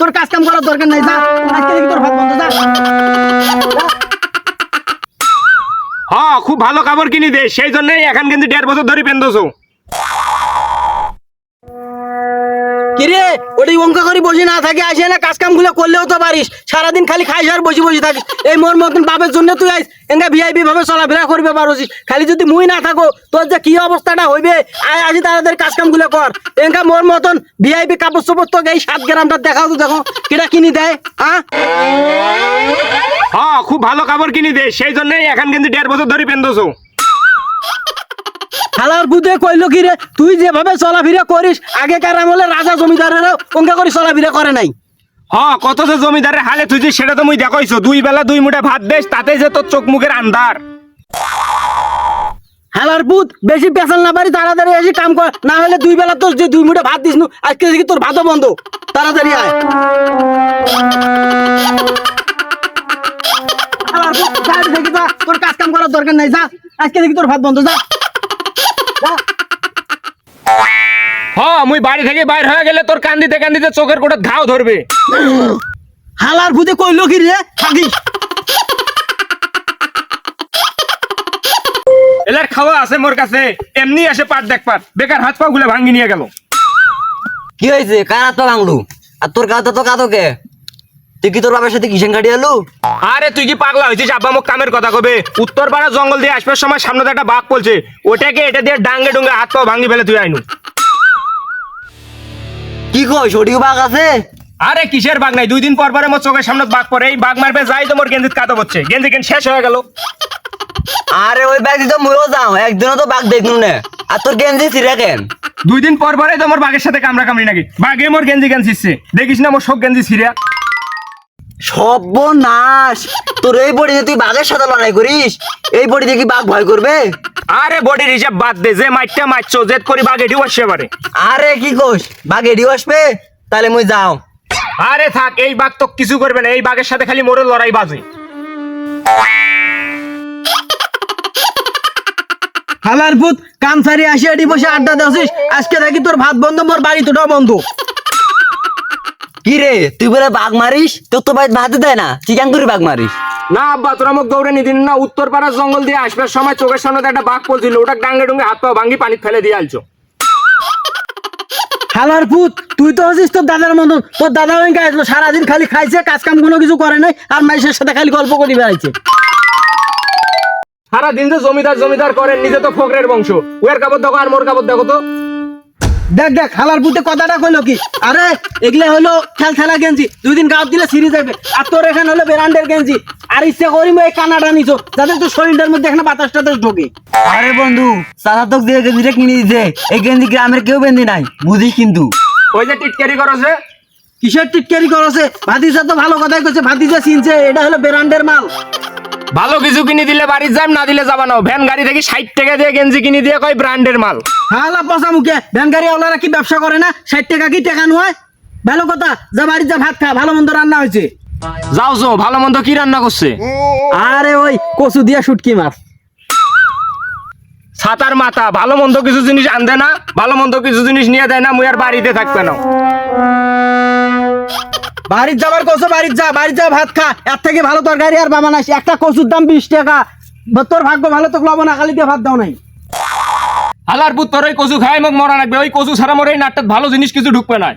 তোর কাজ কাম দরকার নাই হ্যাঁ খুব ভালো কাপড় কিনি দে, সেই জন্যই এখন কিন্তু দেড় বছর ধরে পেন্দছো। কিরে ওটি অঙ্ক করে বসে না আসে না কাজ কামগুলো করলেও তো পারিস। সারাদিন খালি আর বসে বসে এই মোর মতন বাপের জন্য তুই আইস ভিআইপি ভাবে চলাফেরা করবে পারছিস খালি যদি মুই না থাকো, তোর যে কি অবস্থাটা হইবে, আয় আসি তাড়াতাড়ি কাজ কামগুলো কর। এঙ্গা মোর মতন ভিআইপি কাপড় চোপড় তো এই সাত গ্রামটা দেখাও তো দেখো, কিটা কিনি দেয় হ্যাঁ হ্যাঁ খুব ভালো কাপড় কিনি দে, সেই জন্যই এখন কিন্তু দেড় বছর ধরে পেন্দছো। হালার বুধে কইলো কি রে? তুই যেভাবে চলাফেরা করিস আগেকার আমলে রাজা জমিদারেরা অঙ্কা করে চলাফেরা করে নাই। হ্যাঁ কত যে জমিদারের হালে তুই যে সেটা তো মুই দেখাইছো। দুই বেলা দুই মুঠে ভাত দেস তাতে যে তোর চোখ মুখের আন্ধার। হালার পুত বেশি পেশাল না পারি তাড়াতাড়ি এসে কাম কর। না হলে দুই বেলা তোর যে দুই মুঠে ভাত দিস নু আজকে দেখি তোর ভাতও বন্ধ। তাড়াতাড়ি আয়। তোর কাজ কাম করার দরকার নাই যা আজকে দেখি তোর ভাত বন্ধ যা। হ্যাঁ মুই বাড়ি থেকে বাইর হয়ে গেলে তোর কান্দিতে কান্দিতে চোখের কোটা ঘাও ধরবে। হালার ভূতে কইলো কি রে? থাকিস এলার খাওয়া আছে মোর কাছে এমনি আসে পাট দেখ পাট। বেকার হাত পা গুলে ভাঙ্গি নিয়ে গেল। কি হয়েছে কার তো ভাঙলু আর তোর কাঁদো তো কাঁদো কে তুই কি তোর বাবার সাথে কাটি আলু? আরে তুই কি পাগলা হয়েছিস? আব্বা মুখ কামের কথা কবে? উত্তর পাড়া জঙ্গল দিয়ে আসবার সময় সামনে একটা বাঘ পড়ছে। ওটাকে এটা দিয়ে ডাঙ্গে ডুঙ্গে হাত পা ভাঙ্গি ফেলে তুই আইনু। কি সঠিক বাঘ আছে? আরে কিসের বাঘ নাই? দুই দিন পর পরে মোর চোখের সামনে বাঘ পড়ে। এই বাঘ মারবে যাই তো মোর গেঞ্জিত কাতো হচ্ছে গেঞ্জি শেষ হয়ে গেল? আরে ওই তো যাও। একদিনও তো বাঘ দেখলু না। আর তোর গেঞ্জি ছিঁড়ে কেন? দুই দিন পর পরে তো মোর বাঘের সাথে কামড়া কামড়ি নাকি? বাঘে মোর গেঞ্জি কেন ছিচ্ছে দেখিস না মোর শোক গেঞ্জি ছিঁড়া। সর্বনাশ। তোর এই বডিতে তুই বাঘের সাথে লড়াই করিস? এই বডি দেখি বাঘ ভয় করবে? আরে বডির হিসাব বাদ দে যে মাইটটা মারছো জেদ করি বাঘ এটিও পারে আরে কি কোস? বাঘ এডিও আসবে? তাহলে মুই যাও। আরে থাক এই বাঘ তো কিছু করবে না এই বাঘের সাথে খালি মোরের লড়াই বাজে। হালার ভূত কাম সারি আসি এটি বসে আড্ডা দেছিস আজকে দেখি তোর ভাত বন্ধ মোর বাড়ি তোটাও বন্ধ। কি রে তুই বলে বাঘ মারিস? তোর তো ভাই ভাতে দেয় না। চিকান করে বাঘ মারিস? না আব্বা তোরা মোক দৌড়ে নিদিন না উত্তর পাড়ার জঙ্গল দিয়ে আসবার সময় চোখের সামনে একটা বাঘ পড়ছিল ওটা ডাঙ্গে ডুঙ্গে হাত পা ভাঙ্গি পানি ফেলে দিয়ে আলছো হালার ভূত তুই তো আছিস তোর দাদার মতন। তোর দাদা ওই আসলো সারাদিন খালি খাইছে কাজ কাম কোনো কিছু করে নাই আর মাইসের সাথে খালি গল্প করে বেড়াইছে। সারা দিন যে জমিদার জমিদার করেন নিজে তো ফকরের বংশ। ওয়ার কাপড় দেখো আর মোর কাপড় দেখো তো। দেখ দেখ হালার ভূতে কথাটা কইলো কি? আরে এগুলা হলো খেল খেলা গেঞ্জি। দুই দিন গাছ দিলে সিরিজ যাবে। আর তোর এখানে হলো বেরান্ডের গেঞ্জি। আর ইচ্ছে করি এই কানাটা নিছো যাতে তোর শরীরটার মধ্যে এখানে বাতাস টাতাস ঢোকে। আরে বন্ধু চাচা তোকে যে গেঞ্জিটা কিনে দিছে এই গেঞ্জি গ্রামের কেউ বেঁধে নাই বুঝিস কিন্তু। ওই যে টিটকারি করো যে কিসের টিটকারি করছে? ভাতিজা তো ভালো কথাই কইছে ভাতিজা চিনছে এটা হলো বেরান্ডের মাল। ভালো কিছু কিনে দিলে বাড়ির যাম না দিলে যাবা না। ভ্যান গাড়ি থেকে ষাট টাকা দিয়ে গেঞ্জি কিনে দিয়ে কয় ব্র্যান্ডের মাল। হালা পচা মুখে ভ্যান গাড়ি ওলারা কি ব্যবসা করে না? ষাট টাকা কি টাকা নয়? ভালো কথা যা বাড়ির যা ভাত খা ভালো মন্দ রান্না হয়েছে। যাও যাও ভালো মন্দ কি রান্না করছে? আরে ওই কচু দিয়া শুটকি মাছ। ছাতার মাথা ভালো মন্দ কিছু জিনিস আনতে না ভালো মন্দ কিছু জিনিস নিয়ে দেয় না মুই আর বাড়িতে থাকবে না। বাড়ির যাবার কচু বাড়ির যা বাড়ির যা, ভাত খা। এর থেকে ভালো তরকারি আর বাবা নাই। একটা কচুর দাম বিশ টাকা। তোর ভাগ্য ভালো তো না আকালি দিয়ে ভাত দাও নাই। হালার পুত্তর ওই কচু খাই মোক মরা রাখবে ওই কচু ছাড়া মোর এই নাট্যাত ভালো জিনিস কিছু ঢুকবে না